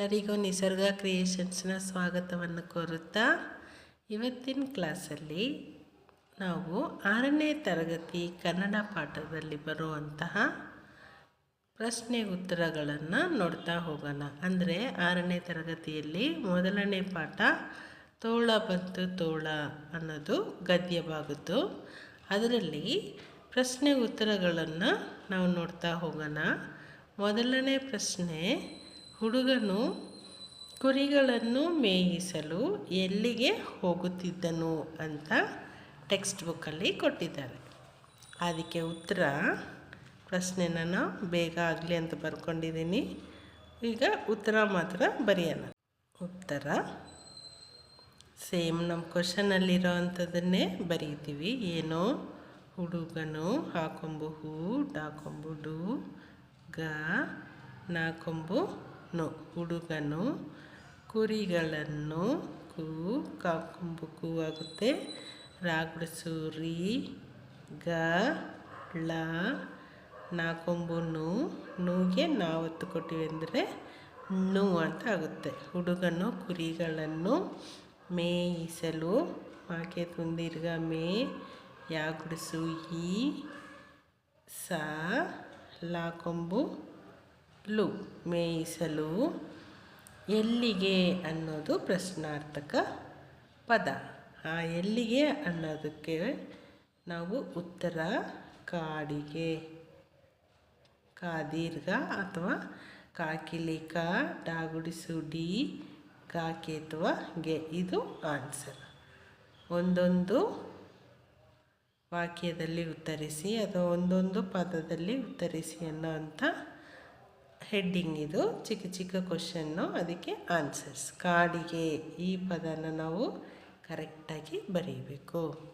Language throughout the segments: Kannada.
ಎಲ್ಲರಿಗೂ ನಿಸರ್ಗ ಕ್ರಿಯೇಷನ್ಸ್ನ ಸ್ವಾಗತವನ್ನು ಕೋರುತ್ತಾ ಇವತ್ತಿನ ಕ್ಲಾಸಲ್ಲಿ ನಾವು ಆರನೇ ತರಗತಿ ಕನ್ನಡ ಪಾಠದಲ್ಲಿ ಬರುವಂತಹ ಪ್ರಶ್ನೆ ಉತ್ತರಗಳನ್ನು ನೋಡ್ತಾ ಹೋಗೋಣ. ಅಂದರೆ ಆರನೇ ತರಗತಿಯಲ್ಲಿ ಮೊದಲನೇ ಪಾಠ ತೋಳ ಬಂತು ತೋಳ ಅನ್ನೋದು ಗದ್ಯ ಭಾಗದ್ದು ಅದರಲ್ಲಿ ಪ್ರಶ್ನೆ ಉತ್ತರಗಳನ್ನು ನಾವು ನೋಡ್ತಾ ಹೋಗೋಣ. ಮೊದಲನೇ ಪ್ರಶ್ನೆ ಹುಡುಗನು ಕುರಿಗಳನ್ನು ಮೇಯಿಸಲು ಎಲ್ಲಿಗೆ ಹೋಗುತ್ತಿದ್ದನು ಅಂತ ಟೆಕ್ಸ್ಟ್ ಬುಕ್ಕಲ್ಲಿ ಕೊಟ್ಟಿದ್ದಾರೆ ಅದಕ್ಕೆ ಉತ್ತರ, ಪ್ರಶ್ನೆ ನಾನು ಬೇಗ ಆಗಲಿ ಅಂತ ಬರ್ಕೊಂಡಿದ್ದೀನಿ. ಈಗ ಉತ್ತರ ಮಾತ್ರ ಬರೆಯೋಣ. ಉತ್ತರ ಸೇಮ್ ನಮ್ಮ ಕ್ವಶನಲ್ಲಿರೋ ಅಂಥದ್ದನ್ನೇ ಬರೀತೀವಿ. ಏನೋ? ಹುಡುಗನು ಹಾಕೊಂಬು ಹೂ, ಡಾಕೊಂಬು ಗ, ನಾಕೊಂಬು ನು ಹುಡುಗನು ಕುರಿಗಳನ್ನು ಕೂ ಕಾಕುಂಬು ಕೂ ಆಗುತ್ತೆ ರಾಗುಡಿಸು ರೀ ಗ, ಳ ನಾಕೊಂಬು ನೂ, ನೂಗೆ ನಾವತ್ತು ಕೊಟ್ಟಿವಿ ಅಂದರೆ ನು ಅಂತ ಆಗುತ್ತೆ. ಹುಡುಗನು ಕುರಿಗಳನ್ನು ಮೇಯಿಸಲು ಆಕೆ ತುಂದಿರ್ಗ ಮೇ ಯಾಗುಡಿಸು ಈ ಸಾ ಲಾಕೊಂಬು ಲು, ಮೇಯಿಸಲು, ಎಲ್ಲಿಗೆ ಅನ್ನೋದು ಪ್ರಶ್ನಾರ್ಥಕ ಪದ. ಆ ಎಲ್ಲಿಗೆ ಅನ್ನೋದಕ್ಕೆ ನಾವು ಉತ್ತರ ಕಾಡಿಗೆ. ಕಾದೀರ್ಘ ಅಥವಾ ಕಾಕಿಲಿಕ ಡಾಗುಡಿಸು ಡಿ ಕಾಕಿ ಅಥವಾ ಗೆ. ಇದು ಆನ್ಸರ್. ಒಂದೊಂದು ವಾಕ್ಯದಲ್ಲಿ ಉತ್ತರಿಸಿ ಅಥವಾ ಒಂದೊಂದು ಪದದಲ್ಲಿ ಉತ್ತರಿಸಿ ಅನ್ನೋ ಅಂಥ ಹೆಡ್ಡಿಂಗ್ ಇದು. ಚಿಕ್ಕ ಚಿಕ್ಕ ಕ್ವಶನ್ನು ಅದಕ್ಕೆ ಆನ್ಸರ್ಸ್. ಕಾಡಿಗೆ ಈ ಪದನ ನಾವು ಕರೆಕ್ಟಾಗಿ ಬರೀಬೇಕು.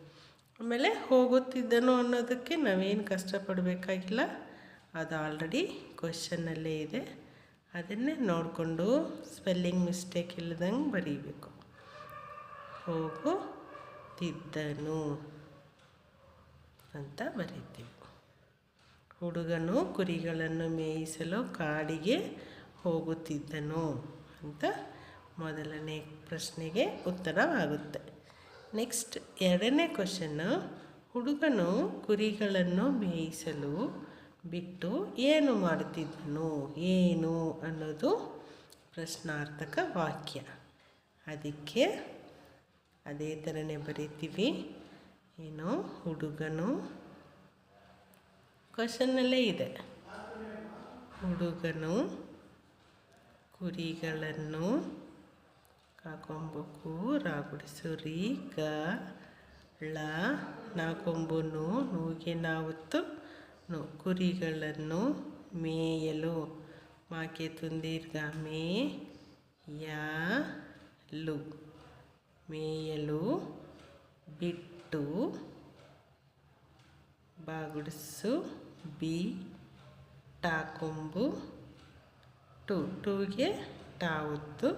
ಆಮೇಲೆ ಹೋಗುತ್ತಿದ್ದನು ಅನ್ನೋದಕ್ಕೆ ನಾವೇನು ಕಷ್ಟಪಡಬೇಕಾಗಿಲ್ಲ. ಅದು ಆಲ್ರೆಡಿ ಕ್ವಶನ್ನಲ್ಲೇ ಇದೆ. ಅದನ್ನೇ ನೋಡಿಕೊಂಡು ಸ್ಪೆಲ್ಲಿಂಗ್ ಮಿಸ್ಟೇಕ್ ಇಲ್ಲದಂಗೆ ಬರೀಬೇಕು. ಹೋಗುತ್ತಿದ್ದನು ಅಂತ ಬರೀತೀವಿ. ಹುಡುಗನು ಕುರಿಗಳನ್ನು ಮೇಯಿಸಲು ಕಾಡಿಗೆ ಹೋಗುತ್ತಿದ್ದನು ಅಂತ ಮೊದಲನೇ ಪ್ರಶ್ನೆಗೆ ಉತ್ತರವಾಗುತ್ತೆ. ನೆಕ್ಸ್ಟ್ ಎರಡನೇ ಕ್ವಶನ್ನು ಹುಡುಗನು ಕುರಿಗಳನ್ನು ಮೇಯಿಸಲು ಬಿಟ್ಟು ಏನು ಮಾಡುತ್ತಿದ್ದನು, ಏನು ಅನ್ನೋದು ಪ್ರಶ್ನಾರ್ಥಕ ವಾಕ್ಯ. ಅದಕ್ಕೆ ಅದೇ ಥರನೇ ಬರೀತೀವಿ. ಏನು, ಹುಡುಗನು ಕ್ವಶನ್ನಲ್ಲೇ ಇದೆ. ಹುಡುಗನು ಕುರಿಗಳನ್ನು ಕಾಕೊಂಬಕು ರಾಗುಡಿಸು ರೀ ಗ, ಳ, ನಾಕೊಂಬು, ನು, ನೂಗೆ, ನಾವತ್ತು, ನು, ಕುರಿಗಳನ್ನು ಮೇಯಲು. ಮಾಕೆ ತುಂದಿರ್ಗ, ಮೇ, ಯಾ, ಲು. ಮೇಯಲು, ಬಿಟ್ಟು, ಬಾಗುಡಿಸು ಬಿ ಟಾ ಕೊಂಬು ಟು, ಟೂಗೆ ಟಾವತ್ತು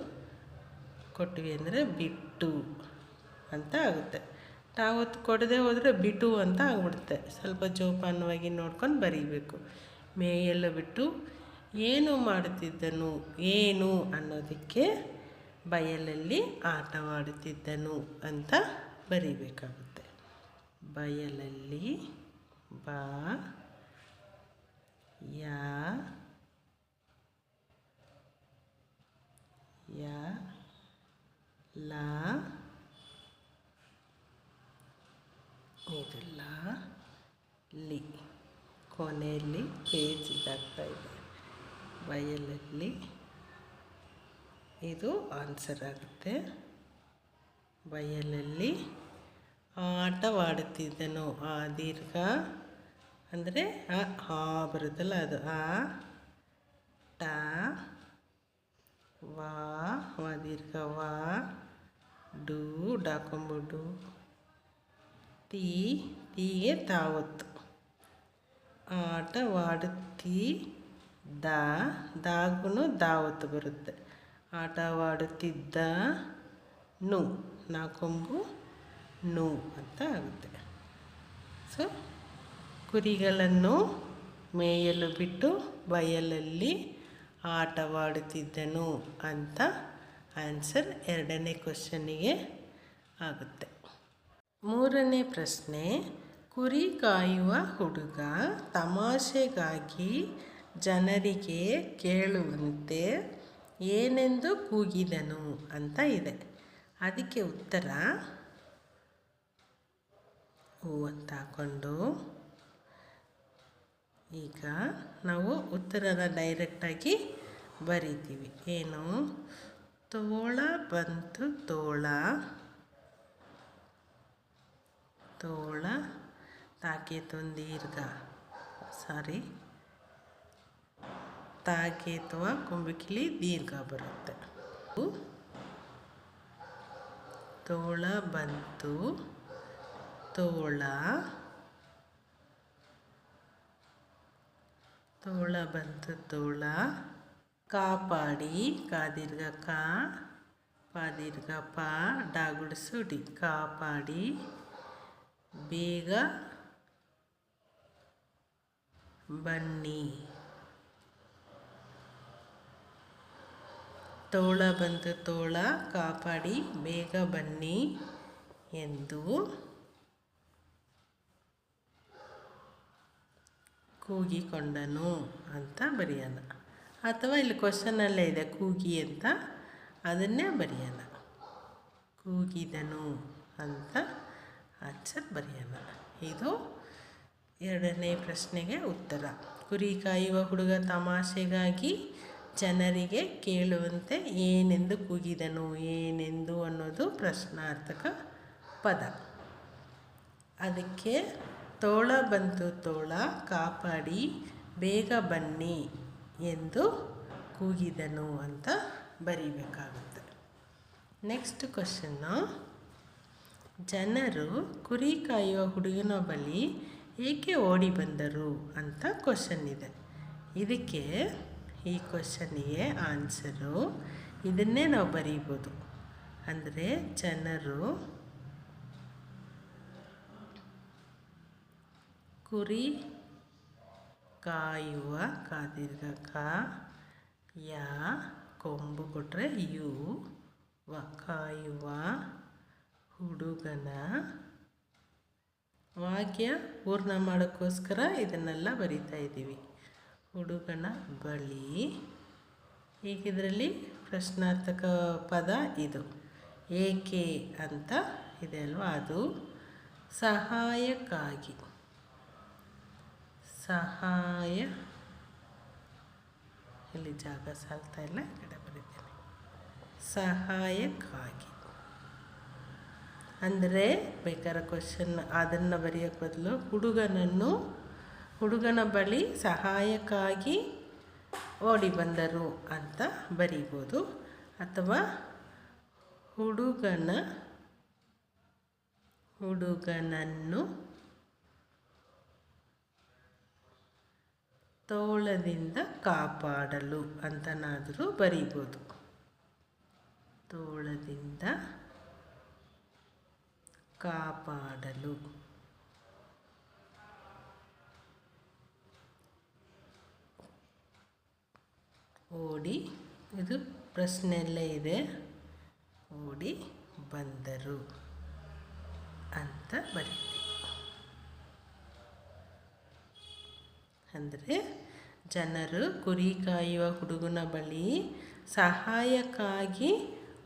ಕೊಟ್ವಿ ಅಂದರೆ ಬಿಟ್ಟು ಅಂತ ಆಗುತ್ತೆ. ಟಾವತ್ತು ಕೊಡದೆ ಹೋದರೆ ಬಿಟ್ಟು ಅಂತ ಆಗ್ಬಿಡುತ್ತೆ. ಸ್ವಲ್ಪ ಜೋಪಾನವಾಗಿ ನೋಡ್ಕೊಂಡು ಬರೀಬೇಕು. ಮೇಯೆಲ್ಲ ಬಿಟ್ಟು ಏನು ಮಾಡುತ್ತಿದ್ದನು, ಏನು ಅನ್ನೋದಕ್ಕೆ ಬಯಲಲ್ಲಿ ಆಟವಾಡುತ್ತಿದ್ದನು ಅಂತ ಬರೀಬೇಕಾಗುತ್ತೆ. ಬಯಲಲ್ಲಿ ಬಾ ಯಾ ಯಾ ಲಾ ಇದೆಲ್ಲ ಲಿ ಕೊನೆಯಲ್ಲಿ ಪೇಜ್ ಇದಾಗ್ತಾ ಇದೆ ಬಯಲಲ್ಲಿ ಇದು ಆನ್ಸರ್ ಆಗುತ್ತೆ. ಬಯಲಲ್ಲಿ ಆಟವಾಡುತ್ತಿದ್ದನು ಆ ದೀರ್ಘ. ಅಂದರೆ ಆ ಹಾ ಬರುತ್ತಲ್ಲ ಅದು. ಆ ಟ, ವಾ ವಾ ದೀರ್ಘ, ವಾ, ಡು ಡಾಕೊಂಬುಡು ತೀ ತೀಗೆ ತಾವತ್ತು. ಆಟವಾಡುತ್ತಿ ದ ದಾಗುನು ದಾವತ್ತು ಬರುತ್ತೆ. ಆಟವಾಡುತ್ತಿದ್ದ ನು ನಾಕೊಂಬು ನು ಅಂತ ಆಗುತ್ತೆ. ಸೊ ಕುರಿಗಳನ್ನು ಮೇಯಲು ಬಿಟ್ಟು ಬಯಲಲ್ಲಿ ಆಟವಾಡುತ್ತಿದ್ದನು ಅಂತ ಆನ್ಸರ್ ಎರಡನೇ ಕ್ವಶನ್ನಿಗೆ ಆಗುತ್ತೆ. ಮೂರನೇ ಪ್ರಶ್ನೆ, ಕುರಿ ಕಾಯುವ ಹುಡುಗ ತಮಾಷೆಗಾಗಿ ಜನರಿಗೆ ಕೇಳುವಂತೆ ಏನೆಂದು ಕೂಗಿದನು ಅಂತ ಇದೆ. ಅದಕ್ಕೆ ಉತ್ತರ, ಹೂ ಅಂತ ಈಗ ನಾವು ಉತ್ತರದ ಡೈರೆಕ್ಟಾಗಿ ಬರಿತೀವಿ. ಏನು ತೋಳ ಬಂತು ತೋಳ. ತೋಳ ತಾಕೆ ದೀರ್ಘ ಸಾರಿ ತಾಕೇತುವ ಕುಂಬಿಕಿಲಿ ದೀರ್ಘ ಬರುತ್ತೆ. ತೋಳ ಬಂತು ತೋಳ. ತೋಳ ಬಂತು ತೋಳ. ಕಾಪಾಡಿ ಕಾದೀರ್ಘ ಕಾ ಪಾದೀರ್ಘ ಪಾ ಡಾಗುಡಿಸುಡಿ ಕಾಪಾಡಿ ಬೇಗ ಬನ್ನಿ. ತೋಳ ಬಂತು ತೋಳ ಕಾಪಾಡಿ ಬೇಗ ಬನ್ನಿ ಎಂದು ಕೂಗಿಕೊಂಡನು ಅಂತ ಬರೆಯೋಣ ಅಥವಾ ಇಲ್ಲಿ ಕ್ವಶನಲ್ಲೇ ಇದೆ, ಕೂಗಿ ಅಂತ, ಅದನ್ನೇ ಬರೆಯೋಣ ಕೂಗಿದನು ಅಂತ ಆನ್ಸರ್ ಬರೆಯೋಣ ಇದು ಎರಡನೇ ಪ್ರಶ್ನೆಗೆ ಉತ್ತರ. ಕುರಿ ಕಾಯುವ ಹುಡುಗ ತಮಾಷೆಗಾಗಿ ಜನರಿಗೆ ಕೇಳುವಂತೆ ಏನೆಂದು ಕೂಗಿದನು, ಏನೆಂದು ಅನ್ನೋದು ಪ್ರಶ್ನಾರ್ಥಕ ಪದ. ಅದಕ್ಕೆ ತೋಳ ಬಂತು ತೋಳ, ಕಾಪಾಡಿ, ಬೇಗ ಬನ್ನಿ ಎಂದು ಕೂಗಿದನು ಅಂತ ಬರೀಬೇಕಾಗುತ್ತೆ. ನೆಕ್ಸ್ಟ್ ಕ್ವಶನ್ನು ಜನರು ಕುರಿ ಕಾಯುವ ಹುಡುಗನ ಬಳಿ ಏಕೆ ಓಡಿ ಬಂದರು ಅಂತ ಕ್ವಶನ್ ಇದೆ. ಇದಕ್ಕೆ ಈ ಕ್ವಶನ್ಗೆ ಆನ್ಸರು ಇದನ್ನೇ ನಾವು ಬರೀಬೋದು. ಅಂದರೆ ಜನರು ಕುರಿ, ಕಾಯುವ ಕಾದೀರ್ಘ ಕ ಯಾ, ಕೊಂಬು ಕೊಟ್ಟರೆ ಯು, ವ, ಕಾಯುವ ಹುಡುಗನ. ವಾಕ್ಯ ಪೂರ್ಣ ಮಾಡೋಕ್ಕೋಸ್ಕರ ಇದನ್ನೆಲ್ಲ ಬರಿತಾ ಇದ್ದೀವಿ. ಹುಡುಗನ ಬಳಿ. ಈಗಿದ್ರಲ್ಲಿ ಪ್ರಶ್ನಾರ್ಥಕ ಪದ ಇದು. ಏಕೆ ಅಂತ ಇದೆ ಅಲ್ವಾ? ಅದು ಸಹಾಯಕ್ಕಾಗಿ. ಸಹಾಯ. ಇಲ್ಲಿ ಜಾಗ ಸಾಲ್ತಾ ಇಲ್ಲ ಈ ಕಡೆ ಬರೀತೇನೆ ಸಹಾಯಕ್ಕಾಗಿ. ಅಂದರೆ ಬೇಕಾದ್ರೆ ಕ್ವಶನ್ ಅದನ್ನು ಬರೆಯೋಕ್ಕೆ ಬದಲು ಹುಡುಗನನ್ನು, ಹುಡುಗನ ಬಳಿ ಸಹಾಯಕ್ಕಾಗಿ ಓಡಿ ಬಂದರು ಅಂತ ಬರೀಬೋದು. ಅಥವಾ ಹುಡುಗನ, ಹುಡುಗನನ್ನು ತೋಳದಿಂದ ಕಾಪಾಡಲು ಅಂತನಾದರೂ ಬರೀಬೋದು. ತೋಳದಿಂದ ಕಾಪಾಡಲು. ಓಡಿ ಇದು ಪ್ರಶ್ನೆಯಲ್ಲೇ ಇದೆ. ಓಡಿ ಬಂದರು ಅಂತ ಬರೀತೀವಿ. ಅಂದರೆ ಜನರು ಕುರಿ ಕಾಯುವ ಹುಡುಗನ ಬಳಿ ಸಹಾಯಕ್ಕಾಗಿ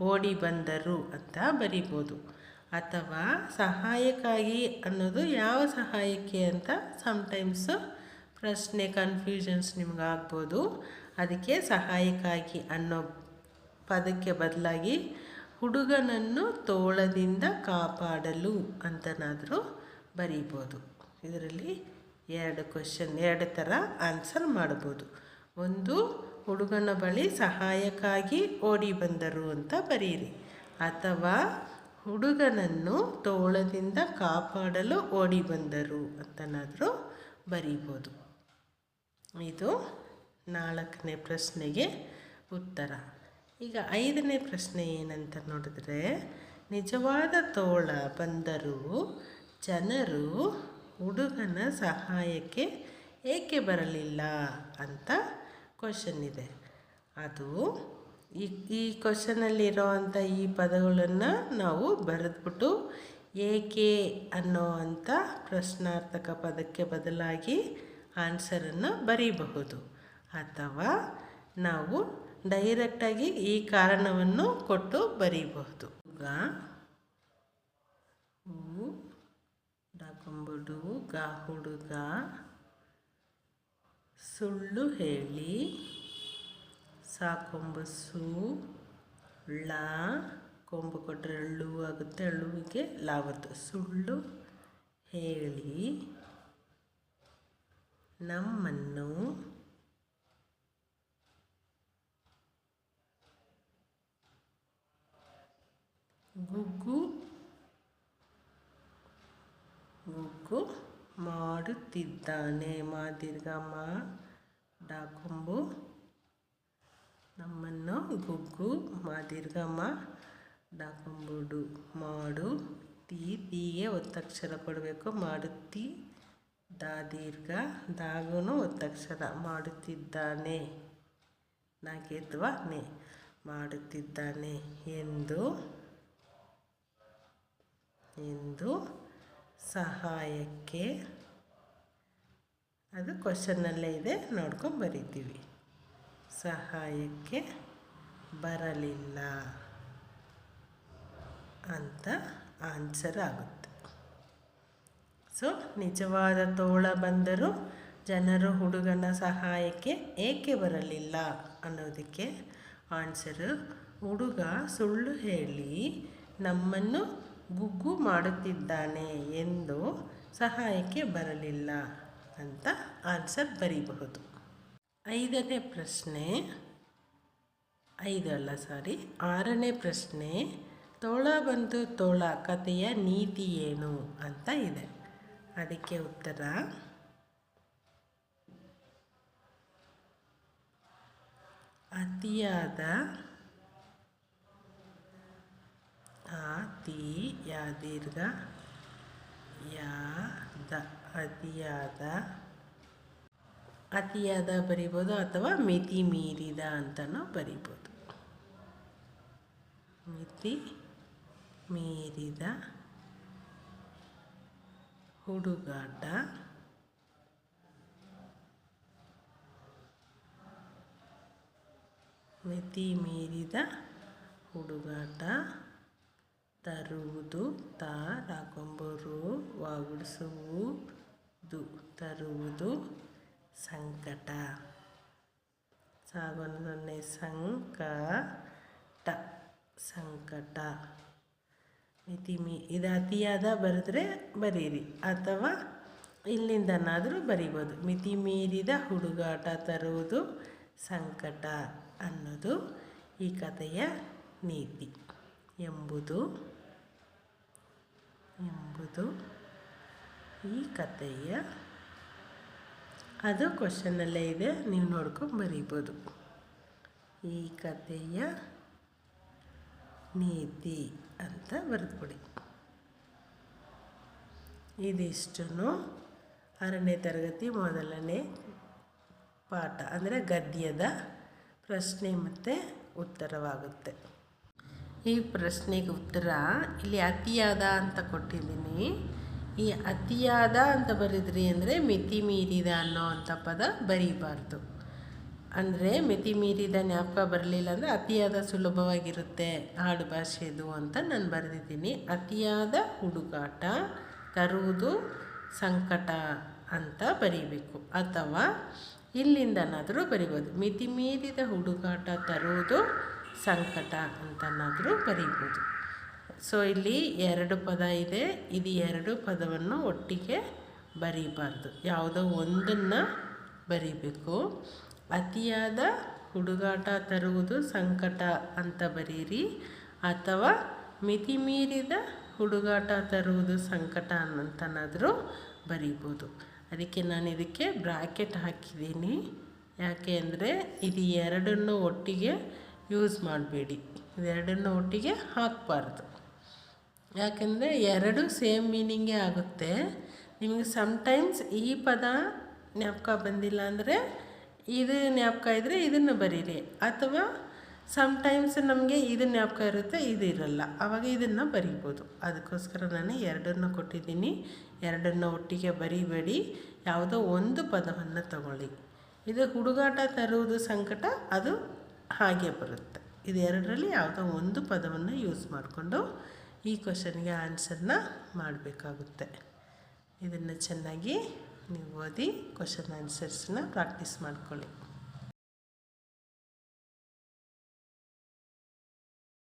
ಓಡಿ ಬಂದರು ಅಂತ ಬರಿಬೋದು. ಅಥವಾ ಸಹಾಯಕ್ಕಾಗಿ ಅನ್ನೋದು ಯಾವ ಸಹಾಯಕ್ಕೆ ಅಂತ ಸಮ್ಟೈಮ್ಸು ಪ್ರಶ್ನೆ ಕನ್ಫ್ಯೂಷನ್ಸ್ ನಿಮಗಾಗ್ಬೋದು. ಅದಕ್ಕೆ ಸಹಾಯಕ್ಕಾಗಿ ಅನ್ನೋ ಪದಕ್ಕೆ ಬದಲಾಗಿ ಹುಡುಗನನ್ನು ತೋಳದಿಂದ ಕಾಪಾಡಲು ಅಂತನಾದರೂ ಬರೀಬೋದು. ಇದರಲ್ಲಿ ಎರಡು ಕ್ವಶನ್ ಎರಡು ಥರ ಆನ್ಸರ್ ಮಾಡ್ಬೋದು. ಒಂದು, ಹುಡುಗನ ಬಳಿ ಸಹಾಯಕ್ಕಾಗಿ ಓಡಿ ಬಂದರು ಅಂತ ಬರೀರಿ. ಅಥವಾ ಹುಡುಗನನ್ನು ತೋಳದಿಂದ ಕಾಪಾಡಲು ಓಡಿ ಬಂದರು ಅಂತನಾದರೂ ಬರೀಬೋದು. ಇದು ನಾಲ್ಕನೇ ಪ್ರಶ್ನೆಗೆ ಉತ್ತರ. ಈಗ ಐದನೇ ಪ್ರಶ್ನೆ ಏನಂತ ನೋಡಿದ್ರೆ, ನಿಜವಾದ ತೋಳ ಬಂದರು ಜನರು ಹುಡುಗನ ಸಹಾಯಕ್ಕೆ ಏಕೆ ಬರಲಿಲ್ಲ ಅಂತ ಕ್ವಶನ್ ಇದೆ. ಅದು ಈ ಈ ಕ್ವಶನಲ್ಲಿರೋವಂಥ ಈ ಪದಗಳನ್ನು ನಾವು ಬರೆದ್ಬಿಟ್ಟು ಏಕೆ ಅನ್ನೋ ಅಂಥ ಪ್ರಶ್ನಾರ್ಥಕ ಪದಕ್ಕೆ ಬದಲಾಗಿ ಆನ್ಸರನ್ನು ಬರೀಬಹುದು. ಅಥವಾ ನಾವು ಡೈರೆಕ್ಟಾಗಿ ಈ ಕಾರಣವನ್ನು ಕೊಟ್ಟು ಬರೀಬಹುದು. ಈಗ ಹೂ ಗಾ ಹುಡುಗ. ಸುಳ್ಳು ಹೇಳಿ. ಸಾಕೊಂಬು ಸು ಳ. ಕೊಂಬು ಕೊಟ್ಟರೆ ಅಳ್ಳು ಆಗುತ್ತೆ, ಅಳ್ಳುವಿಗೆ ಲಾವತ್ತು. ಸುಳ್ಳು ಹೇಳಿ. ನಮ್ಮನ್ನು ಗುಗ್ಗು ಗುಗ್ಗು ಮಾಡುತ್ತಿದ್ದಾನೆ ಮಾದಿರ್ಗಮ್ಮ ಡಾಕೊಂಬು ನಮ್ಮನ್ನು ಗುಗ್ಗು ಮಾ ಮಾದಿರ್ಗಮ್ಮ ಡಾಕೊಂಬುಡು ಮಾಡು. ತೀ ತೀಗೆ ಒತ್ತಕ್ಷರ ಕೊಡಬೇಕು. ಮಾಡುತ್ತಿ ದಾ ದೀರ್ಘ ದಾಗೂ ಒತ್ತಕ್ಷರ. ಮಾಡುತ್ತಿದ್ದಾನೆ. ನಾಗೇತ್ವ ನೆ. ಮಾಡುತ್ತಿದ್ದಾನೆ ಎಂದು ಎಂದು ಸಹಾಯಕ್ಕೆ ಅದು ಕ್ವಶನ್ನಲ್ಲೇ ಇದೆ, ನೋಡ್ಕೊಂಡು ಬರಿತೀವಿ. ಸಹಾಯಕ್ಕೆ ಬರಲಿಲ್ಲ ಅಂತ ಆನ್ಸರ್ ಆಗುತ್ತೆ. ಸೊ, ನಿಜವಾದ ತೋಳ ಬಂದರೂ ಜನರು ಹುಡುಗನ ಸಹಾಯಕ್ಕೆ ಏಕೆ ಬರಲಿಲ್ಲ ಅನ್ನೋದಕ್ಕೆ ಆನ್ಸರು, ಹುಡುಗ ಸುಳ್ಳು ಹೇಳಿ ನಮ್ಮನ್ನು ಗುಗ್ಗು ಮಾಡುತ್ತಿದ್ದಾನೆ ಎಂದು ಸಹಾಯಕ್ಕೆ ಬರಲಿಲ್ಲ. ಅಂತ ಆನ್ಸರ್ ಬರೀಬಹುದು. ಐದನೇ ಪ್ರಶ್ನೆ, ಐದಲ್ಲ ಸಾರಿ, ಆರನೇ ಪ್ರಶ್ನೆ, ತೋಳ ಬಂದು ತೋಳ, ಕಥೆಯ ನೀತಿ ಏನು ಅಂತ ಇದೆ. ಅದಕ್ಕೆ ಉತ್ತರ, ಅತಿಯಾದ ಅತಿ ಯಾ ದೀರ್ಘ ಯಾದ. ಅತಿಯಾದ ಅತಿಯಾದ ಬರಿಬೋದು ಅಥವಾ ಮಿತಿ ಮೀರಿದ ಅಂತಲೂ ಬರಿಬೋದು. ಮಿತಿ ಮೀರಿದ ಹುಡುಗಾಟ, ಮಿತಿ ಮೀರಿದ ಹುಡುಗಾಟ, ತರುವುದು, ತ, ರಾಕೊಂಬರು ವಾಗುಡಿಸುವುದು ತರುವುದು ಸಂಕಟ. ಸಾಗೊಂದೊಂದನೇ ಸಂಕಟ ಸಂಕಟ. ಮಿತಿ ಮೀ ಇದು ಅತಿಯಾದ ಬರೆದ್ರೆ ಬರೀರಿ, ಅಥವಾ ಇಲ್ಲಿಂದನಾದರೂ ಬರಿಬೋದು. ಮಿತಿ ಮೀರಿದ ಹುಡುಗಾಟ ತರುವುದು ಸಂಕಟ ಅನ್ನೋದು ಈ ಕಥೆಯ ನೀತಿ. ಎಂಬುದು ಎಂಬುದು ಈ ಕಥೆಯ ಅದು ಕ್ವಶನಲ್ಲೇ ಇದೆ, ನೀವು ನೋಡ್ಕೊಂಡು ಬರೀಬೋದು. ಈ ಕಥೆಯ ನೀತಿ ಅಂತ ಬರೆದ್ಬಿಡಿ ಇದಿಷ್ಟು ಆರನೇ ತರಗತಿ ಮೊದಲನೇ ಪಾಠ, ಅಂದರೆ ಗದ್ಯದ ಪ್ರಶ್ನೆ ಮತ್ತು ಉತ್ತರವಾಗುತ್ತೆ. ಈ ಪ್ರಶ್ನೆಗೆ ಉತ್ತರ ಇಲ್ಲಿ ಅತಿಯಾದ ಅಂತ ಕೊಟ್ಟಿದ್ದೀನಿ. ಈ ಅತಿಯಾದ ಅಂತ ಬರೆದ್ರಿ ಅಂದರೆ ಮಿತಿ ಮೀರಿದ ಅನ್ನೋ ಅಂಥ ಪದ ಬರೀಬಾರ್ದು. ಅಂದರೆ ಮಿತಿ ಮೀರಿದ ಜ್ಞಾಪಕ ಬರಲಿಲ್ಲ ಅಂದರೆ ಅತಿಯಾದ ಸುಲಭವಾಗಿರುತ್ತೆ ಆಡು ಭಾಷೆದು ಅಂತ ನಾನು ಬರೆದಿದ್ದೀನಿ. ಅತಿಯಾದ ಹುಡುಗಾಟ ತರುವುದು ಸಂಕಟ ಅಂತ ಬರೀಬೇಕು. ಅಥವಾ ಇಲ್ಲಿಂದನಾದರೂ ಬರಿಬೋದು. ಮಿತಿ ಮೀರಿದ ಹುಡುಗಾಟ ತರುವುದು ಸಂಕಟ ಅಂತನಾದರೂ ಬರೀಬೋದು. ಸೊ ಇಲ್ಲಿ ಎರಡು ಪದ ಇದೆ. ಇದು ಎರಡು ಪದವನ್ನು ಒಟ್ಟಿಗೆ ಬರೀಬಾರ್ದು. ಯಾವುದೋ ಒಂದನ್ನು ಬರೀಬೇಕು. ಅತಿಯಾದ ಹುಡುಗಾಟ ತರುವುದು ಸಂಕಟ ಅಂತ ಬರೀರಿ. ಅಥವಾ ಮಿತಿ ಮೀರಿದ ಹುಡುಗಾಟ ತರುವುದು ಸಂಕಟ ಅಂತನಾದರೂ ಬರೀಬೋದು. ಅದಕ್ಕೆ ನಾನು ಇದಕ್ಕೆ ಬ್ರಾಕೆಟ್ ಹಾಕಿದ್ದೀನಿ. ಯಾಕೆ ಅಂದರೆ ಇದು ಎರಡನ್ನು ಒಟ್ಟಿಗೆ ಯೂಸ್ ಮಾಡಬೇಡಿ. ಇದೆರಡನ್ನು ಒಟ್ಟಿಗೆ ಹಾಕಬಾರ್ದು. ಯಾಕೆಂದರೆ ಎರಡು ಸೇಮ್ ಮೀನಿಂಗೇ ಆಗುತ್ತೆ. ನಿಮಗೆ ಸಮ್ಟೈಮ್ಸ್ ಈ ಪದ ಜ್ಞಾಪಕ ಬಂದಿಲ್ಲ ಅಂದರೆ ಇದು ಜ್ಞಾಪಕ ಇದ್ದರೆ ಇದನ್ನು ಬರೀರಿ. ಅಥವಾ ಸಮ್ಟೈಮ್ಸ್ ನಮಗೆ ಇದು ಜ್ಞಾಪಕ ಇರುತ್ತೆ, ಇದು ಇರಲ್ಲ. ಆವಾಗ ಇದನ್ನು ಬರಿಬೋದು. ಅದಕ್ಕೋಸ್ಕರ ನಾನು ಎರಡನ್ನು ಕೊಟ್ಟಿದ್ದೀನಿ. ಎರಡನ್ನು ಒಟ್ಟಿಗೆ ಬರಿಬೇಡಿ. ಯಾವುದೋ ಒಂದು ಪದವನ್ನು ತಗೊಳ್ಳಿ. ಇದು ಹುಡುಗಾಟ ತರುವುದು ಸಂಕಟ, ಅದು ಹಾಗೆ ಬರುತ್ತೆ. ಇದೆರಡರಲ್ಲಿ ಯಾವುದೋ ಒಂದು ಪದವನ್ನು ಯೂಸ್ ಮಾಡಿಕೊಂಡು ಈ ಕ್ವಶನ್ಗೆ ಆನ್ಸರ್ನ ಮಾಡಬೇಕಾಗುತ್ತೆ. ಇದನ್ನು ಚೆನ್ನಾಗಿ ನೀವು ಓದಿ ಕ್ವಶನ್ ಆನ್ಸರ್ಸನ್ನ ಪ್ರಾಕ್ಟೀಸ್ ಮಾಡ್ಕೊಳ್ಳಿ.